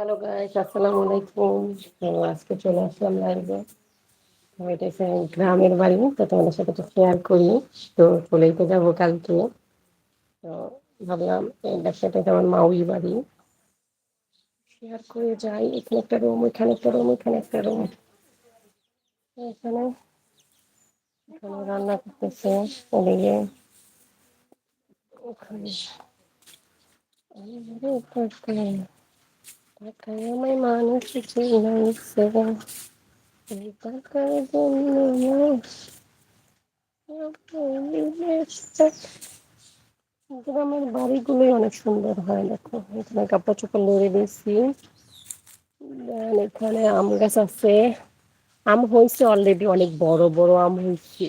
Hello guys আসসালামু আলাইকুম আজকে চলে আসলাম লাইভে এটা গ্রামের বাড়ি, তো তোমাদের সাথে একটু শেয়ার করি। তো চলেই তো যাব কালকে। তো ভাবলাম এই ব্যবসাটা আমার মাউই বাড়ি। শেয়ার করে যাই। এখানে একটা রুম এখানে একটা রুম এখানে একটা রুম এখানে এখানে রান্না করতেছে। ওদিকে ওখানে। জন্য গ্রামের বাড়িগুলোই অনেক সুন্দর হয় দেখো এখানে কাপড় চোপড় লড়ে দিয়েছি এখানে আম গাছ আছে আম হয়েছে অলরেডি অনেক বড় বড় আম হয়েছে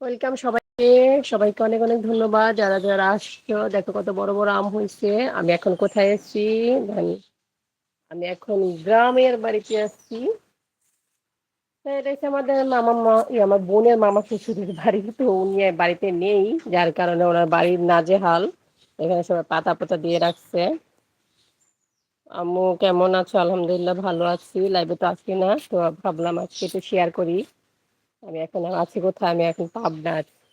ওয়েলকাম সবাইকে সবাইকে অনেক অনেক ধন্যবাদ। যারা যারা আসছো, দেখো কত বড় বড় আম হয়েছে। আমি এখন কোথায় এসেছি আমি এখন গ্রামের বাড়িতে আসছি এটা আমাদের মামা, মা আমার বোনের মামা শ্বশুরের বাড়ি। তো উনি বাড়িতে নেই, যার কারণে ওনার বাড়ির নাজেহাল। এখানে সবাই পাতা পাতা দিয়ে রাখছে। আম্মু, কেমন আছো? আলহামদুলিল্লাহ, ভালো আছি। লাইভে তো আসছি না, তো ভাবলাম আজকে একটু শেয়ার করি। আমি এখন আছি কোথায়? আমি এখন পাবনা আছি।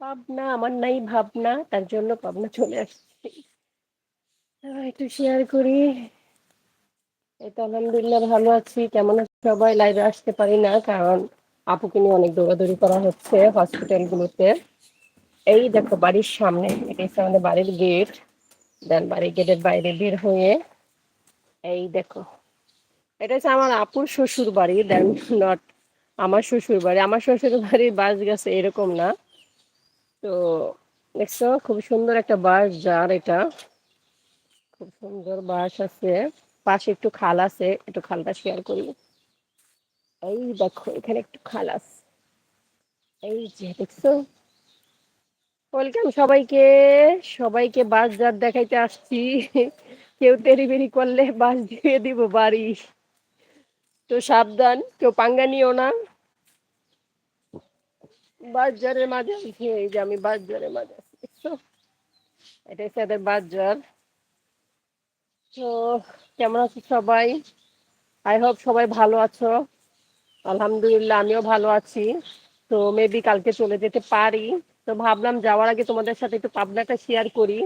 পাবনা আমার নাই ভাবনা, তার জন্য পাবনা চলে আসছি। একটু শেয়ার করি। এই তো আলহামদুলিল্লাহ ভালো আছি। কেমন আছে সবাই? লাইভে আসতে পারি না, কারণ আপুকে নিয়ে অনেক দৌড়াদৌড়ি করা হচ্ছে হসপিটাল গুলোতে। এই দেখো, বাড়ির সামনে, এটা হচ্ছে আমাদের বাড়ির গেট দেন বাড়ির গেটের বাইরে বের হয়ে, এই দেখো। এটা হচ্ছে আমার আপুর শ্বশুর বাড়ি দেন নট আমার শ্বশুর বাড়ি আমার শ্বশুর বাড়ির বাস গেছে এরকম না। তো দেখছ খুব সুন্দর একটা বাস যার এটা। খুব সুন্দর বাস আছে। পাশে একটু খাল আছে, একটু খালটা শেয়ার করি। এই দেখো, এখানে একটু খাল আছে। এই যে দেখছ? ওয়েলকাম সবাইকে। সবাইকে বাস যার দেখাইতে আসছি। কেউ তেরি বেরি করলে বাস দিয়ে দিব বাড়ি। তো সাবধান, কেউ পাঙ্গা নিও না। বাজারের মাঝে আছি, এই যে আমি বাজারের মাঝে আছি এটা হচ্ছে বাজার। তো কেমন আছো সবাই? আই হোপ সবাই ভালো আছো। আলহামদুলিল্লাহ, আমিও ভালো আছি। তো মেবি কালকে চলে যেতে পারি। তো ভাবলাম যাওয়ার আগে তোমাদের সাথে একটু পাবনাটা শেয়ার করি।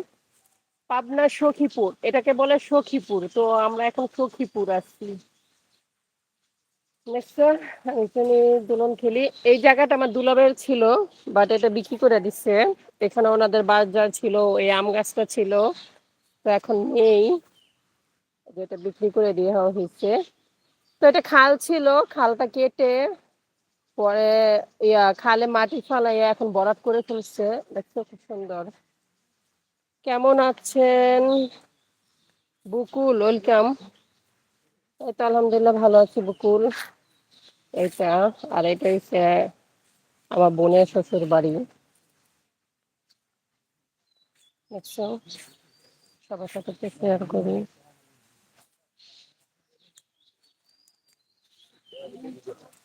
পাবনা সখীপুর, এটাকে বলে সখীপুর। তো আমরা এখন সখীপুর আসছি নেক্সট এখানে দোলন খেলি। এই জায়গাটা আমার দুলাবের ছিল বাট এটা বিক্রি করে দিচ্ছে এখানে ওনাদের বাজার ছিল, এই আম গাছটা ছিল। তো এখন নেই। যেটা বিক্রি করে দেওয়া হয়েছে। তো এটা খাল ছিল, খালটা কেটে পরে ইয়া, খালে মাটি ফালাইয়া এখন বরাদ করে ফেলছে। দেখছ খুব সুন্দর। কেমন আছেন? বুকুল, ওয়েলকাম। এই তো আলহামদুলিল্লাহ ভালো আছি, বুকুল। এইটা, আর এটা হচ্ছে আমার বোনের শ্বশুর বাড়ি দেখছ? সবার সাথে শেয়ার করি।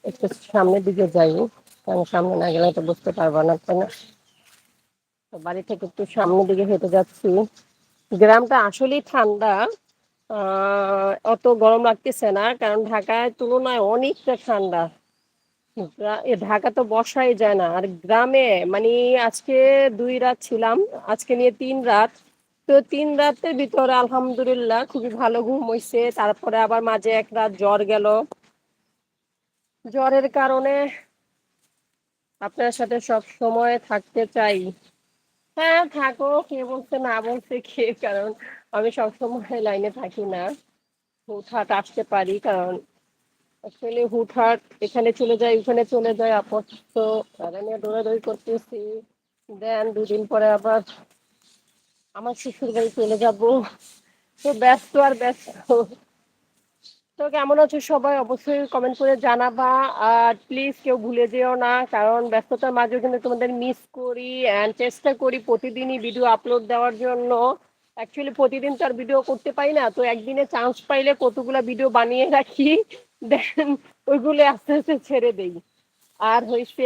একটু সামনের দিকে যাই, কারণ সামনে না গেলে তো বুঝতে পারব না, তাই না? বাড়ি থেকে একটু সামনের দিকে হেঁটে যাচ্ছি। গ্রামটা আসলেই ঠান্ডা। অত গরম লাগতেছে না, কারণ ঢাকার তুলনায় অনেকটা ঠান্ডা। ঢাকা তো বসাই যায় না। আর গ্রামে মানে আজকে দুই রাত ছিলাম, আজকে নিয়ে তিন রাত। তো তিন রাতের ভিতরে আলহামদুলিল্লাহ খুবই ভালো ঘুম হয়েছে তারপরে আবার মাঝে এক রাত জ্বর গেল। জ্বরের কারণে আপনার সাথে সব সময় থাকতে চাই। হ্যাঁ থাকো, কে বলছে, না বলছে, কে, কারণ আমি সবসময় লাইনে থাকি না। হুটহাট আসতে পারি, কারণ অ্যাকচুয়ালি হুটহাট এখানে চলে যায়, ওখানে চলে যায়, আপাতত নিয়ে দৌড়াদৌড়ি করতেছি। দেন দুদিন পরে আবার আমার শ্বশুর বাড়ি চলে যাব। তো ব্যস্ত আর ব্যস্ত। তো কেমন আছো সবাই? অবশ্যই কমেন্ট করে জানাবা। আর প্লিজ কেউ ভুলে যেও না, কারণ ব্যস্ততার মাঝেও কিন্তু তোমাদের মিস করি অ্যান্ড চেষ্টা করি প্রতিদিনই ভিডিও আপলোড দেওয়ার জন্য। অ্যাকচুয়ালি প্রতিদিন তো আর ভিডিও করতে পারি না, তো একদিনে চান্স পাইলে কতগুলা ভিডিও বানিয়ে রাখি দেন ওইগুলো আস্তে আস্তে ছেড়ে দেই। আর হয়েছে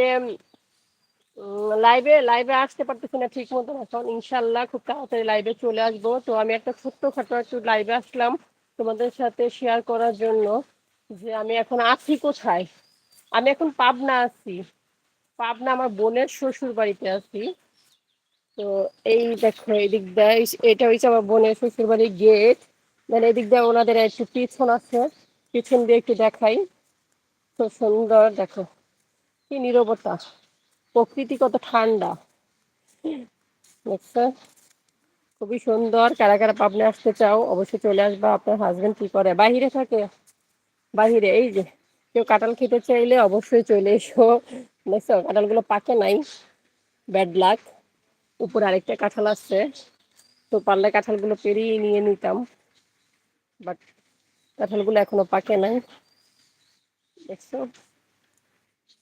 লাইভে লাইভে আসতে পারতেছি না ঠিক মতন এখন, ইনশাল্লাহ খুব তাড়াতাড়ি লাইভে চলে আসব। তো আমি একটা ছোট্টখাটো একটু লাইভে আসলাম। তোমাদের সাথে শেয়ার করার জন্য যে আমি এখন আছি কোথায়? আমি এখন পাবনা আছি। পাবনা আমার বোনের শ্বশুর বাড়িতে আছি। তো এই দেখো, এদিক দিয়ে এটা হচ্ছে আমার বোনের শ্বশুর বাড়ির গেট মানে এদিক দিয়ে ওনাদের একটু পিছন আছে। পিছন দিয়ে একটু দেখাই। খুব সুন্দর, দেখো। কি নীরবতা। প্রকৃতি কত ঠান্ডা। দেখছ? খুবই সুন্দর। কারা কারা পাবনা আসতে চাও, অবশ্যই চলে আসবা। আপনার হাজবেন্ড কি করে? বাহিরে থাকে? বাহিরে, এই যে, কেউ কাঁঠাল খেতে চাইলে অবশ্যই চলে এসো। দেখছ, কাঁঠালগুলো পাকে নাই। ব্যাড লাক উপরে আরেকটা কাঁঠাল আসছে তো পারলে কাঁঠালগুলো পেরিয়ে নিয়ে নিতাম। বাট কাঁঠালগুলো এখনও পাকে নাই। দেখছ?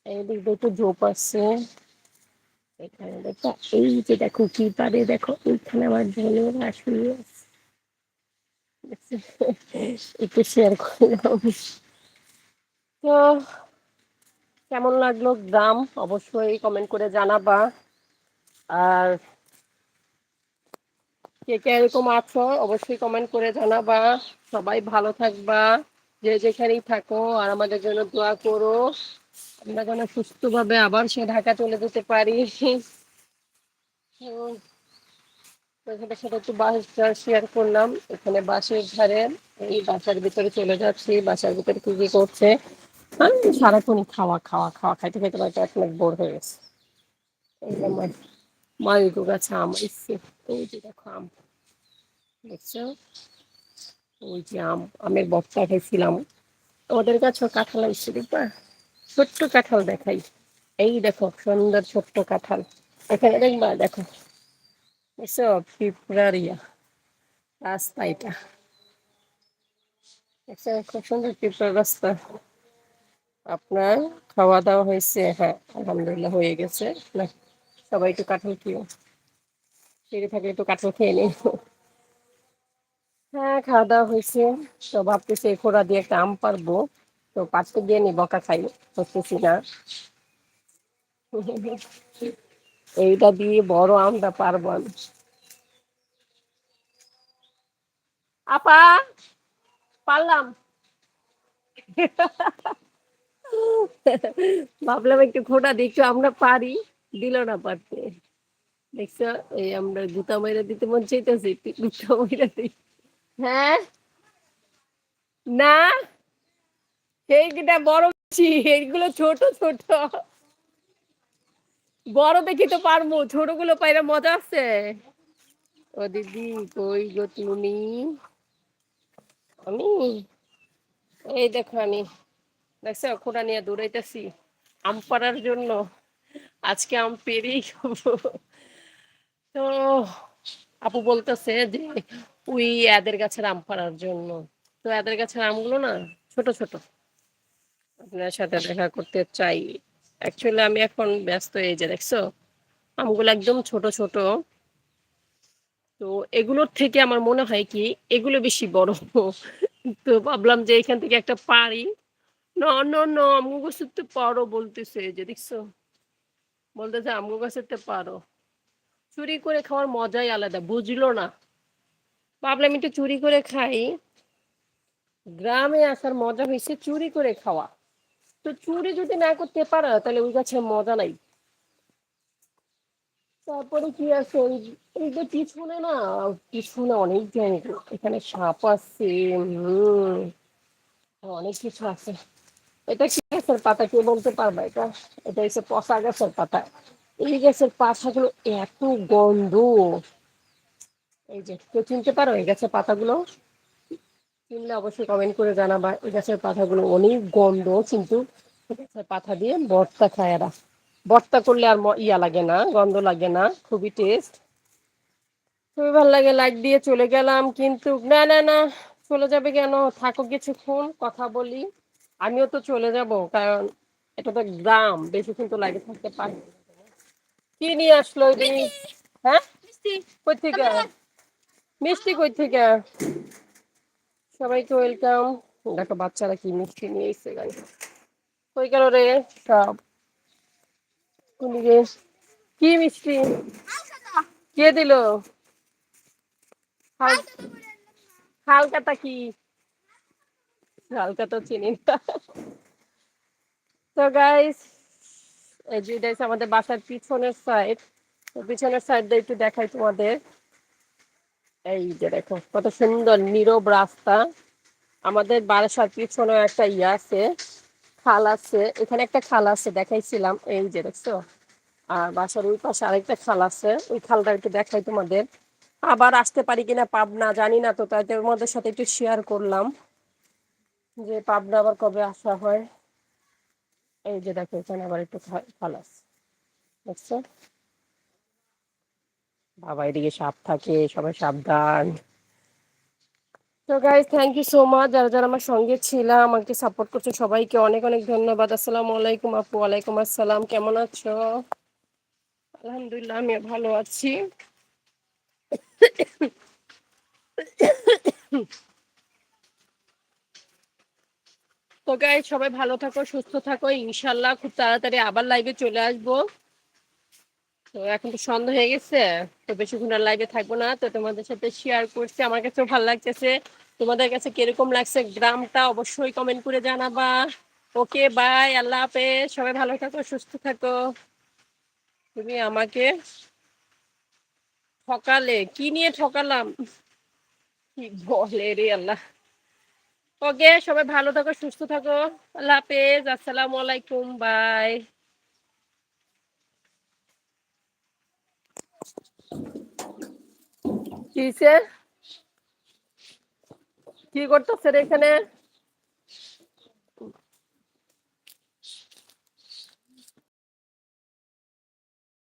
এইদিক দিয়ে একটু ঝোপ আছে। এখানে দেখো, এই যে দেখো কি পারে দেখো এইখানে আমার বোনের আসলে একটু শেয়ার করলাম। তো কেমন লাগল গ্রাম? অবশ্যই কমেন্ট করে জানাবা। আর কে কে এরকম আছো, অবশ্যই কমেন্ট করে জানাবা। সবাই ভালো থাকবা, যে যেখানেই থাকো, আর আমাদের জন্য দোয়া করো। আমরা যেন সুস্থভাবে আবার সে ঢাকা চলে যেতে পারি। সাথে সাথে একটু বাসটা শেয়ার করলাম। এখানে বাসের ধারে এই বাসার ভিতরে চলে যাচ্ছি। বাসার ভিতরে কি কি করছে? আমি সারাক্ষণই খাওয়া খাওয়া খাওয়া খাইতে খাইতে পারতে অনেক বোর হয়ে গেছে। এই আমার গাছে আম এসছে ওই যে দেখো আম। দেখছ? ওই যে আম, আমের বক্তা খাইছিলাম। ওদের কাছেও কাঁঠাল এসছে দেখবা? ছোট্ট কাঁঠাল দেখাই। এই দেখো, সুন্দর ছোট্ট কাঁঠাল। এখানে দেখবা দেখো। দেখছ পিঁপড়ারিয়া। রাস্তা এটা। দেখছ খুব সুন্দর পিঁপড়ার রাস্তা। আপনার খাওয়া দাওয়া হয়েছে? হ্যাঁ আলহামদুলিল্লাহ, হয়ে গেছে। না, সবাই একটু কাঁঠাল খেয়ে ফিরে থাকলে একটু কাঁঠাল খেয়ে নিই হ্যাঁ খাওয়া দাওয়া হয়েছে। তো ভাবতেছি খোড়া দিয়ে একটা আম পারব তো পাঁচটা দিয়ে নি বকা খাই। বুঝতেছি না। এইটা দিয়ে বড় আমটা পারব আমি। আপা পারলাম। ভাবলাম একটু খোটা দেখছ আমরা পারি। দিল না পারতে। দেখছ এই আমরা গুতা মাইরা দিতে মন চাইতেছি গুতা মাইরা দিই। হ্যাঁ? না? সেইটা বড় বেশি, এইগুলো ছোট ছোট। বড় দেখি তো পারব ছোটগুলো পাইলে মজা আছে। ও দিদি, কই গো তুমি? আমি? এই দেখো আমি। দেখছ, খোঁড়া নিয়ে দৌড়াইতেছি আম পাড়ার জন্য। আজকে আম পেরেই খাব। তো আপু বলতেছে যে, ওই এদের গাছের আম পাড়ার জন্য। তো এদের গাছের আমগুলো না ছোট ছোট। আপনার সাথে দেখা করতে চাই। অ্যাকচুয়ালি আমি এখন ব্যস্ত এই যে, দেখছ? আমগুলো একদম ছোট ছোট। তো এগুলোর থেকে আমার মনে হয় কি, এগুলো বেশি বড়। তো ভাবলাম যে এখান থেকে একটা পারি। আমগো গাছের তো পারো বলতেছে যে, দেখছ? বলতেছে আমগো গাছের তো পারো। চুরি করে খাওয়ার মজাই আলাদা, বুঝলো না। ভাবলাম একটু চুরি করে খাই। গ্রামে আসার মজা হয়েছে চুরি করে খাওয়া। তো চুরি যদি না করতে পারো, তাহলে ওই গাছের মজা নাই। তারপরে কি আছে? ওই এই যে পিছনে না, পিছনে অনেক জায়গা এখানে সাপ আছে অনেক কিছু আছে। এটা কি গাছের পাতা? কে বলতে পারবে এটা? এটা হচ্ছে পচা গাছের পাতা। এই গাছের পাতাগুলো এত গন্ধ। এই যে, কেউ চিনতে পারো এই গাছের পাতাগুলো? চিনলে অবশ্যই কমেন্ট করে জানাবা। এই গাছের পাতাগুলো অনেক গন্ধ কিন্তু পাতা দিয়ে ভর্তা খায় এরা। ভর্তা করলে আর ইয়া লাগে না গন্ধ লাগে না খুবই টেস্ট খুবই ভালো লাগে লাইট দিয়ে চলে গেলাম কিন্তু না না না চলে যাবে কেন? থাকো কিছুক্ষণ কথা বলি। আমিও তো চলে যাব কারণ এটা তো গ্রাম বেশি কিন্তু লাগে থাকতে পারি কি নিয়ে আসলো হ্যাঁ? কই থেকে? মিষ্টি কই থেকে? সবাইকে ওয়েলকাম দেখো বাচ্চারা কি মিষ্টি নিয়ে গেল রে। সব। কি মিষ্টি? কে দিল? কি? হালকা তো চিনি তো গাইস এই যে আমাদের বাসার পিছনের সাইড পিছনের সাইড দিয়ে একটু দেখাই তোমাদের। এই যে দেখো কত সুন্দর নীরব রাস্তা। আমাদের বারাসার পিছনে একটা ইয়ে আছে, খাল আছে। এখানে একটা খাল আছে, দেখাইছিলাম। এই যে দেখছ? আর বাসার ওই পাশে আরেকটা খাল আছে। ওই খালটা একটু দেখাই তোমাদের। আবার আসতে পারি কিনা পাবনা, জানি না তো, তাই তোমাদের সাথে একটু শেয়ার করলাম যে পাবনা আবার কবে আসা হয়। এই যে দেখো, এখানে আবার একটু খাল আছে। দেখছ? বাবা এদিকে সাপ থাকে, সবাই সাবধান। তো guys thank you so much যারা যারা আমার সঙ্গে ছিলাম আমাকে সাপোর্ট করছ, সবাইকে অনেক অনেক ধন্যবাদ। আসসালামু আলাইকুম আপু, ওয়ালাইকুম আসসালাম, কেমন আছো? আলহামদুলিল্লাহ আমি ভালো আছি। তো গাইজ সবাই ভালো থাকো, সুস্থ থাকো, ইনশাল্লাহ। খুব তাড়াতাড়ি আবার লাইভে চলে আসব। তো এখন তো সন্ধ্যা হয়ে গেছে, তো বেশিক্ষণ আর লাইভে থাকব না। তো তোমাদের সাথে শেয়ার করছি, আমার কাছেও ভালো লাগতেছে। তোমাদের কাছে কীরকম লাগছে গ্রামটা অবশ্যই কমেন্ট করে জানাবা। ওকে বাই আল্লাহ হাফেজ। সবাই ভালো থাকো, সুস্থ থাকো। তুমি আমাকে ঠকালে, কি নিয়ে ঠকালাম? কি বলে রে আল্লাহ। ওকে, সবাই ভালো থাকো, সুস্থ থাকো। আল্লাহ হাফেজ, আসসালামু আলাইকুম বাই কিসে কি করতেছে রে এখানে?